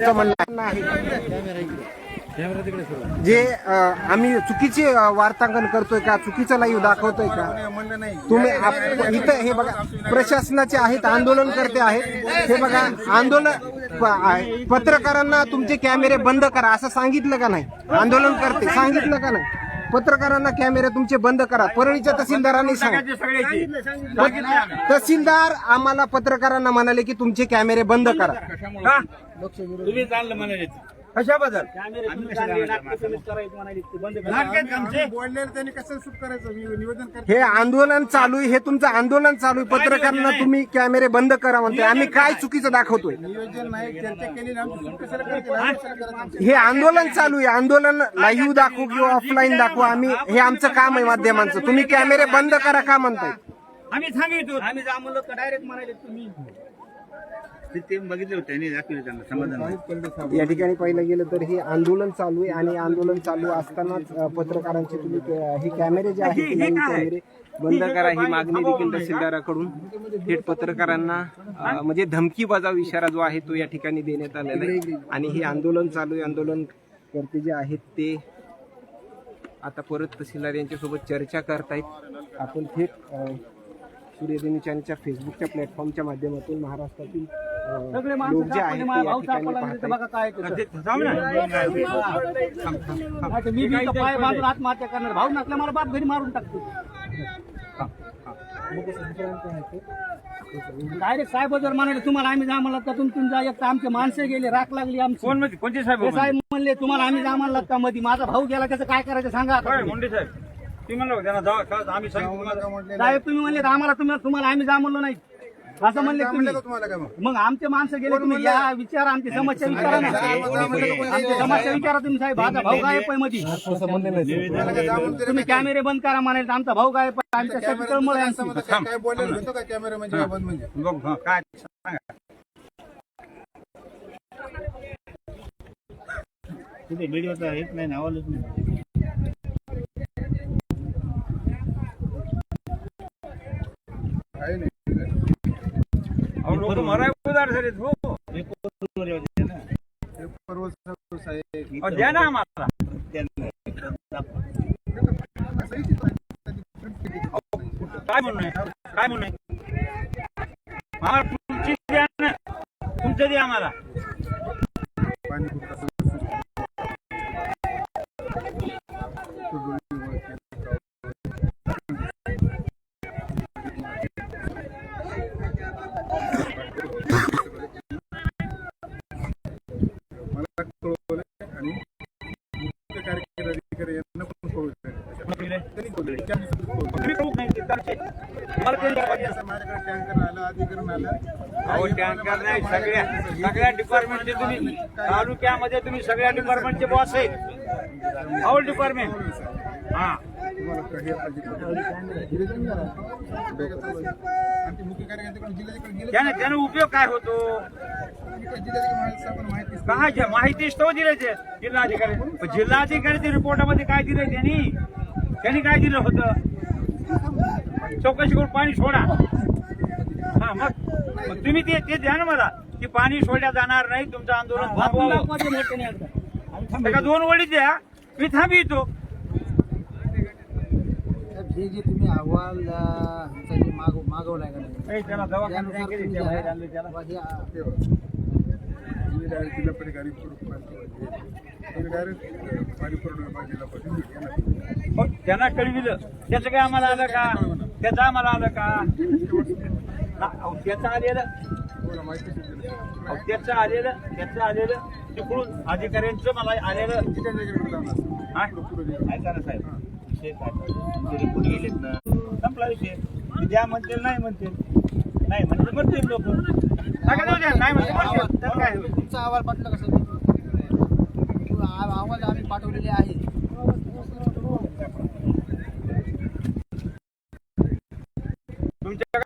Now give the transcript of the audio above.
म्हणणं जे आम्ही चुकीचे वार्तांकन करतोय का? चुकीचं लाईव्ह दाखवतोय का? तुम्ही इथं हे बघा प्रशासनाचे आहेत आंदोलन करते आहेत. हे बघा आंदोलन पत्रकारांना तुमचे कॅमेरे बंद करा असं सांगितलं का नाही? आंदोलन करते सांगितलं का नाही? पत्रकारांना कॅमेरे तुमचे बंद करा. परळीच्या तहसीलदारांनी सांगा. तहसीलदार आम्हाला पत्रकारांना म्हणाले की तुमचे कॅमेरे बंद करा. तुम्ही चाललं म्हणाले. कशाबद्दल? बोललेलं त्यांनी कसं शूट करायचं? नि- निवेदन करते हे आंदोलन चालू आहे हे तुमचं आंदोलन चालू आहे. पत्रकारांना तुम्ही कॅमेरे बंद करा म्हणतोय. आम्ही काय चुकीचं दाखवतोय? नियोजन नाही चर्चा केली ना आमची शूट कशाला करते live कशाला करायचं? हे आंदोलन चालू आहे. आंदोलन लाईव्ह दाखवू किंवा ऑफलाईन दाखवू. आम्ही हे आमचं काम आहे माध्यमांचं. तुम्ही कॅमेरे बंद करा का म्हणताय? आम्ही सांगितलं आम्ही डायरेक्ट म्हणाले तुम्ही. ते बघितले होते त्यांनी दाखवले त्यांना समाधान या ठिकाणी पाहिलं गेलं तर हे आंदोलन चालू आहे आणि आंदोलन चालू असतानाच अ, पत्रकारांचे तुम्ही क- हे कॅमेरे जे आहेत ते नवीन कॅमेरे बंद करा ही मागणी देखील तहसीलदाराकडून. थेट पत्रकारांना अ, म्हणजे धमकी बजाव इशारा जो आहे तो या ठिकाणी देण्यात आलेला आहे. आणि हे आंदोलन चालू आहे. आंदोलन करते जे आहेत ते आता परत तहसीलदार यांच्यासोबत चर्चा करतायत. आपण थेट अ, सूर्यदिनी चॅनलच्या फेसबुकच्या प्लॅटफॉर्मच्या माध्यमातून महाराष्ट्रातील अ, लोक जे आहेत ते या ठिकाणी पाहतायत. मी बी इथं पाय बांधून आत्महत्या करणार. भाऊ नसल्या मला बाप घरी मारून टाकतो. डायरेक्ट साहेब जर म्हणाले तुम्हाला आम्ही जा म्हणलं तर जा एक तर आमचे माणसं गेले राख लागली आमची. कोण म्हणजे कोणते साहेब ते साहेब म्हणले तुम्हाला आम्ही जा म्हणलं का मध्ये माझा भाऊ गेला त्याचं काय करायचं सांगा आता होय. मुंडे साहेब. तुम्ही म्हणलं होतं त्यांना जाऊ का? आम्ही सांगितलं तुम्हाला. साहेब तुम्ही म्हणले तर आम्हाला तुम्ही तुम्हाला आम्ही जा म्हणलो नाही. असं म्हणले तुम्ही. तुम्हाला काय मग? मग आमचे माणसं गेले तुम्ही. या विचारा आमची समस्या विचारा ना. आमची समस्या विचारा. तुम्ही साहेब. माझा भाऊ गायब आहे मध्ये. तुम्ही कॅमेरे बंद करा म्हणाले आमचा भाऊ गायब आहे. आमच्या आहे आमची. काय बोलायला होतं का कॅमेरा म्हणजे बंद म्हणजे? बघू हा, काय सांगा. तिथे व्हिडिओचा हेच नाही नावालच नाही. अहो लोक मराय उदार झाले हो हे पर्वत साहेब अहो, द्या ना आम्हाला काय म्हणणं आहे काय म्हणणं आहे आम्हाला तुमची द्या ना तुमचं द्या आम्हाला अहो टँकर नाही सगळ्या सगळ्या डिपार्टमेंटचे तुम्ही तालुक्यामध्ये तुम्ही सगळ्या डिपार्टमेंटचे बॉस आहेत. ऑल डिपार्टमेंट हा. त्याने त्याने उपयोग काय होतो? काय माहिती तो दिले ते जिल्हाधिकारी. पण जिल्हाधिकारी रिपोर्टामध्ये काय दिलंय त्यांनी? त्यांनी काय दिलं होतं? चौकशी करून पाणी सोडा. हा मग. मग तुम्ही ते ते द्या ना मला की पाणी सोडल्या जाणार नाही तुमचं आंदोलन थांबवावं. एका दोन वडी द्या मी थांबितो. हे जे तुम्ही अहवाल आमचा जे मागव मागवलाय का नाही? त्याला दवाखान्यात गेले, बाहेर आणले त्याला. हे, डायरेक्ट पाणी पुरवठा जिल्हा परिषद मग त्यांना कळविलं त्याचं काय आम्हाला आलं का? त्याचं आम्हाला आलं का? त्याचं आलेलं. त्याचं आलेलं त्याचं आलेलं. तिकडून अधिकाऱ्यांचं मला आलेलं. ऐका ना साहेब? विषय काय? गेलेत ना? संपला विषय. ते द्या म्हणतील नाही म्हणतील. नाही म्हणजे म्हणतील लोक. नाही म्हणते तुमचा आवाज पाठवला कसं पाठवलेले आहे. तुमच्या